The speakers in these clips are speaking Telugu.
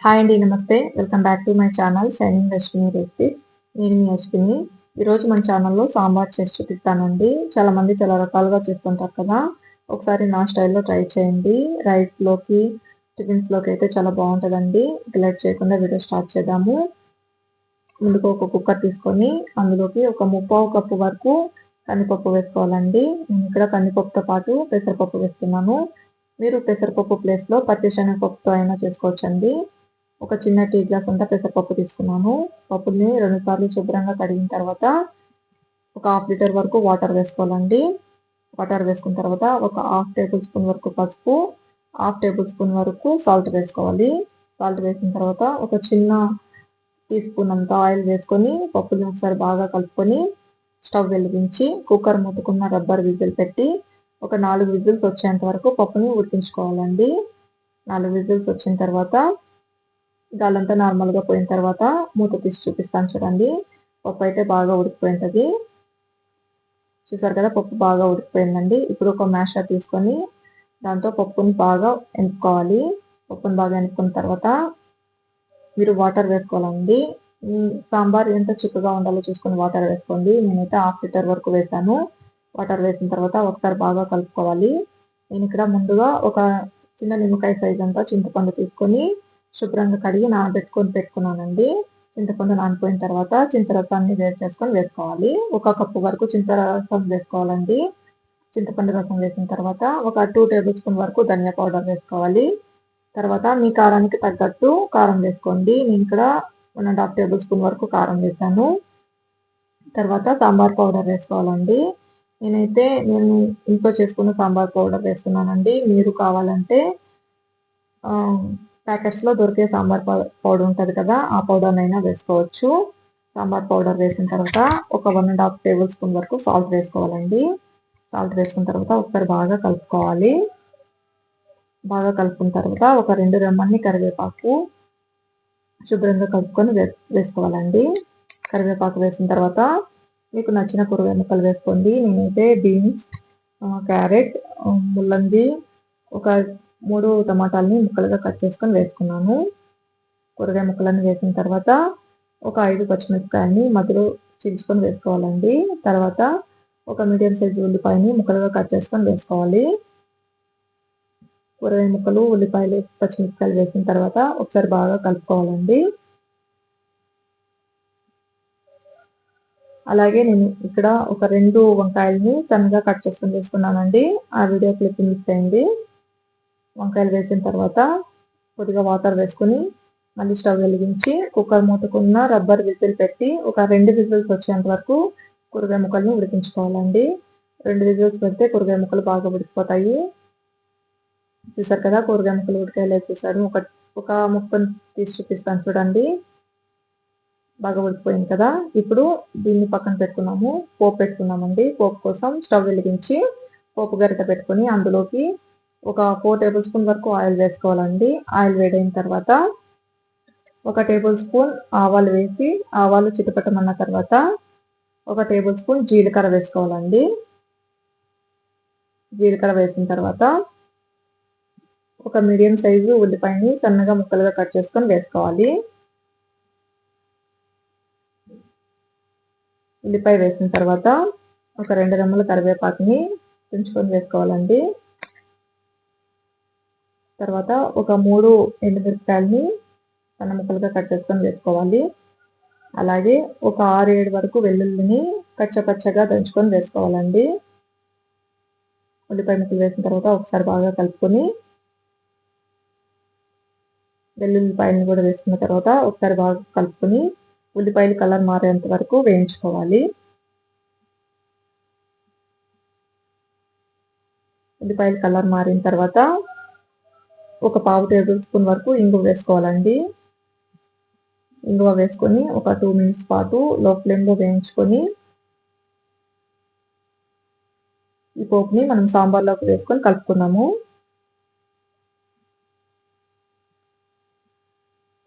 హాయ్ అండి నమస్తే. Welcome back to my channel shining Ashwini recipes. నేను మీ అశ్విని. ఈరోజు మన ఛానల్లో సాంబార్ చేసి చూపిస్తానండి. చాలా మంది చాలా రకాలుగా చేస్తుంటారు కదా. ఒకసారి నా స్టైల్లో ట్రై చేయండి. రైస్లోకి టిఫిన్స్లోకి అయితే చాలా బాగుంటుందండి. డిలైట్ చేయకుండా వీడియో స్టార్ట్ చేద్దాము. ముందుకు ఒక కుక్కర్ తీసుకొని అందులోకి ఒక ముప్పావు కప్పు వరకు కందిపప్పు వేసుకోవాలండి. నేను ఇక్కడ కందిపప్పుతో పాటు పెసరపప్పు వేస్తున్నాను. మీరు పెసరపప్పు ప్లేస్లో పచ్చిశనగపప్పుతో అయినా చేసుకోవచ్చండి. ఒక చిన్న టీ గ్లాస్ అంతా పెసరపప్పు తీసుకున్నాను. పప్పుని రెండు సార్లు శుభ్రంగా కడిగిన తర్వాత ఒక హాఫ్ లీటర్ వరకు వాటర్ వేసుకోవాలండి. వాటర్ వేసుకున్న తర్వాత ఒక హాఫ్ టేబుల్ స్పూన్ వరకు పసుపు హాఫ్ టేబుల్ స్పూన్ వరకు సాల్ట్ వేసుకోవాలి. సాల్ట్ వేసిన తర్వాత ఒక చిన్న టీ స్పూన్ అంత ఆయిల్ వేసుకొని పప్పుని ఒకసారి బాగా కలుపుకొని స్టవ్ వెలిగించి కుక్కర్ ముట్టుకున్న రబ్బర్ విజిల్ పెట్టి ఒక నాలుగు విజిల్స్ వచ్చేంత వరకు పప్పుని ఉడికించుకోవాలండి. నాలుగు విజిల్స్ వచ్చిన తర్వాత గాలంతా నార్మల్గా పోయిన తర్వాత మూత తీసి చూపిస్తాను చూడండి. పప్పు అయితే బాగా ఉడికిపోయింటుంది చూసారు కదా పప్పు బాగా ఉడికిపోయిందండి. ఇప్పుడు ఒక మ్యాషర్ తీసుకొని దాంతో పప్పుని బాగా ఎనుకోవాలి పప్పుని బాగా ఎనుకున్న తర్వాత మీరు వాటర్ వేసుకోవాలండి. మీ సాంబార్ ఎంత చిక్కగా ఉండాలో చూసుకొని వాటర్ వేసుకోండి. నేనైతే హాఫ్ లీటర్ వరకు వేసాను వాటర్ వేసిన తర్వాత ఒకసారి బాగా కలుపుకోవాలి. నేను ఇక్కడ ముందుగా ఒక చిన్న నిమ్మకాయ సైజ్ అంతా చింతపండు తీసుకొని శుభ్రంగా కడిగి నానబెట్టుకొని పెట్టుకున్నానండి. చింతపండు నానిపోయిన తర్వాత చింతరసాన్ని వేరు చేసుకొని వేసుకోవాలి. ఒక కప్పు వరకు చింతరసం వేసుకోవాలండి. చింతపండు రసం వేసిన తర్వాత ఒక టూ టేబుల్ స్పూన్ వరకు ధనియా పౌడర్ వేసుకోవాలి. తర్వాత మీ కారానికి తగ్గట్టు కారం వేసుకోండి. నేను ఇక్కడ one and half tablespoon వరకు కారం వేసాను. తర్వాత సాంబార్ పౌడర్ వేసుకోవాలండి. నేనైతే నేను ఇంట్లో చేసుకున్న సాంబార్ పౌడర్ వేస్తున్నానండి. మీరు కావాలంటే ప్యాకెట్స్లో దొరికే సాంబార్ పౌడర్ ఉంటుంది కదా ఆ పౌడర్ అయినా వేసుకోవచ్చు. సాంబార్ పౌడర్ వేసిన తర్వాత ఒక one and half tablespoon వరకు సాల్ట్ వేసుకోవాలండి. సాల్ట్ వేసుకున్న తర్వాత ఒకసారి బాగా కలుపుకోవాలి. బాగా కలుపుకున్న తర్వాత ఒక రెండు రెమ్మల్ని కరివేపాకు శుభ్రంగా కలుపుకొని వేసుకోవాలండి. కరివేపాకు వేసిన తర్వాత మీకు నచ్చిన కూరగాయ ముక్కలు వేసుకోండి. నేనైతే బీన్స్ క్యారెట్ ముల్లంగి ఒక మూడు టమాటాలని ముక్కలుగా కట్ చేసుకొని వేసుకున్నాను. కూరగాయ ముక్కలన్నీ వేసిన తర్వాత ఒక ఐదు పచ్చిమిరపకాయని మధ్యలో చీల్చుకొని వేసుకోవాలండి. తర్వాత ఒక మీడియం సైజు ఉల్లిపాయని ముక్కలుగా కట్ చేసుకొని వేసుకోవాలి. కూరగాయ ముక్కలు ఉల్లిపాయలు పచ్చిమిరపకాయలు వేసిన తర్వాత ఒకసారి బాగా కలుపుకోవాలండి. అలాగే నేను ఇక్కడ ఒక రెండు వంకాయలని సన్నగా కట్ చేసుకొని వేసుకున్నానండి. ఆ వీడియో క్లిప్ మిస్ అయింది. వంకాయలు వేసిన తర్వాత కొద్దిగా వాటర్ వేసుకుని మళ్ళీ స్టవ్ వెలిగించి కుక్కర్ మూతకున్న రబ్బర్ విజిల్ పెట్టి ఒక రెండు విజిల్స్ వచ్చేంత వరకు కూరగాయ ముక్కల్ని ఉడికించుకోవాలండి. రెండు విజిల్స్ పెడితే కూరగాయ ముక్కలు బాగా ఉడికిపోతాయి. చూసారు కదా కూరగాయ ముక్కలు ఉడికాయలే చూసారు. ఒక ఒక ముక్కను తీసి చూపిస్తాను చూడండి. బాగా ఉడికిపోయింది కదా. ఇప్పుడు దీన్ని పక్కన పెట్టుకున్నాము. పోపు పెట్టుకున్నామండి. పోపు కోసం స్టవ్ వెలిగించి పోపు గరిట పెట్టుకుని అందులోకి ఒక ఫోర్ టేబుల్ స్పూన్ వరకు ఆయిల్ వేసుకోవాలండి. ఆయిల్ వేడైన తర్వాత ఒక టేబుల్ స్పూన్ ఆవాలు వేసి ఆవాలు చిటపటమన్న తర్వాత ఒక టేబుల్ స్పూన్ జీలకర్ర వేసుకోవాలండి. జీలకర్ర వేసిన తర్వాత ఒక మీడియం సైజు ఉల్లిపాయని సన్నగా ముక్కలుగా కట్ చేసుకొని వేసుకోవాలి. ఉల్లిపాయ వేసిన తర్వాత ఒక రెండు రెమ్మల కరివేపాకుని తుంచుకొని వేసుకోవాలండి. తర్వాత ఒక మూడు ఎండుమిరపకాయలని సన్న ముక్కలుగా కట్ చేసుకొని వేసుకోవాలి. అలాగే ఒక ఆరు ఏడు వరకు వెల్లుల్లిని కచ్చపచ్చగా దంచుకొని వేసుకోవాలండి. ఉల్లిపాయ ముక్కలు వేసిన తర్వాత ఒకసారి బాగా కలుపుకొని వెల్లుల్లిపాయలను కూడా వేసుకున్న తర్వాత ఒకసారి బాగా కలుపుకొని ఉల్లిపాయలు కలర్ మారేంత వరకు వేయించుకోవాలి. ఉల్లిపాయలు కలర్ మారిన తర్వాత ఒక పావు టేబుల్ స్పూన్ వరకు ఇంగువ వేసుకోవాలండి. ఇంగువ వేసుకొని ఒక టూ మినిట్స్ పాటు లో ఫ్లేమ్లో వేయించుకొని ఈ పోపుని మనం సాంబార్లోకి వేసుకొని కలుపుకున్నాము.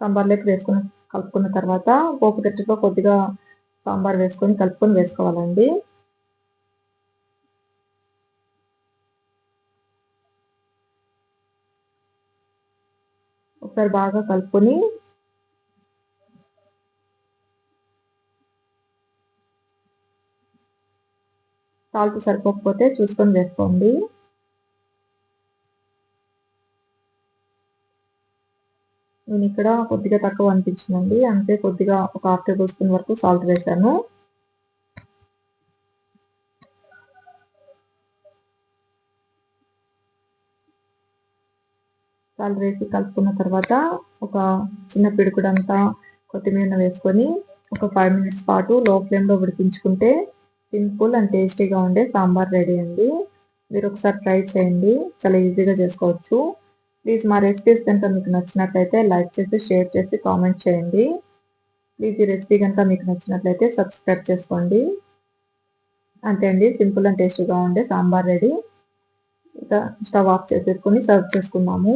సాంబార్లోకి వేసుకుని కలుపుకున్న తర్వాత పోపు గట్టిలో కొద్దిగా సాంబార్ వేసుకొని కలుపుకొని వేసుకోవాలండి. ఒకసారి బాగా కలుపుకొని సాల్ట్ సరిపోకపోతే చూసుకొని వేసుకోండి. నేను ఇక్కడ కొద్దిగా తక్కువ అనిపించిందండి. అంటే కొద్దిగా ఒక హాఫ్ టేబుల్ స్పూన్ వరకు సాల్ట్ వేశాను. సాల్ట్ వేసి కలుపుకున్న తర్వాత ఒక చిన్న పిడుకుడంతా కొత్తిమీర వేసుకొని ఒక ఫైవ్ మినిట్స్ పాటు లో ఫ్లేమ్లో ఉడికించుకుంటే సింపుల్ అండ్ టేస్టీగా ఉండే సాంబార్ రెడీ అండి. మీరు ఒకసారి ట్రై చేయండి. చాలా ఈజీగా చేసుకోవచ్చు. ప్లీజ్ మా రెసిపీస్ కనుక మీకు నచ్చినట్లయితే లైక్ చేసి షేర్ చేసి కామెంట్ చేయండి. ప్లీజ్ ఈ రెసిపీ కనుక మీకు నచ్చినట్లయితే సబ్స్క్రైబ్ చేసుకోండి. అంతే అండి. సింపుల్ అండ్ టేస్టీగా ఉండే సాంబార్ రెడీ. ఇక స్టవ్ ఆఫ్ చేసేసుకొని సర్వ్ చేసుకున్నాము